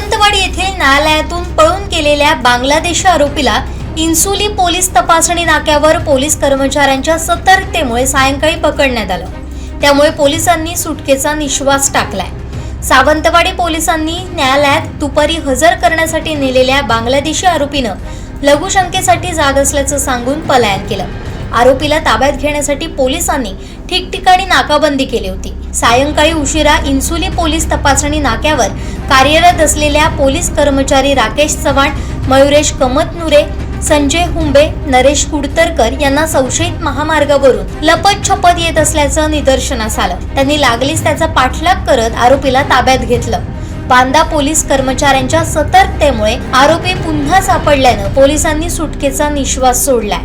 सावंतवाडी येथील न्यायालयातून पळून गेलेल्या बांगलादेशी आरोपीला इन्सुली पोलीस तपासणी नाक्यावर पोलीस कर्मचाऱ्यांच्या सतर्कतेमुळे सायंकाळी पकडण्यात आलं. त्यामुळे पोलिसांनी सुटकेचा निश्वास टाकलाय. सावंतवाडी पोलिसांनी न्यायालयात दुपारी हजर करण्यासाठी नेलेल्या बांगलादेशी आरोपीनं लघुशंकेसाठी जात असल्याचं सांगून पलायन केलं. आरोपीला ताब्यात घेण्यासाठी पोलिसांनी ठिकठिकाणी नाकाबंदी केली होती. सायंकाळी उशिरा इन्सुली पोलीस तपासणी नाक्यावर कार्यरत असलेल्या पोलीस कर्मचारी राकेश चव्हाण मयुरेश कमतनुरे संजय हुंबे नरेश कुडतरकर यांना संशयित महामार्गावरून लपत छपत येत असल्याचं निदर्शनास आलं. त्यांनी लागलीच त्याचा पाठलाग करत आरोपीला ताब्यात घेतलं. बांदा पोलीस कर्मचाऱ्यांच्या सतर्कतेमुळे आरोपी पुन्हा सापडल्यानं पोलिसांनी सुटकेचा निश्वास सोडलाय.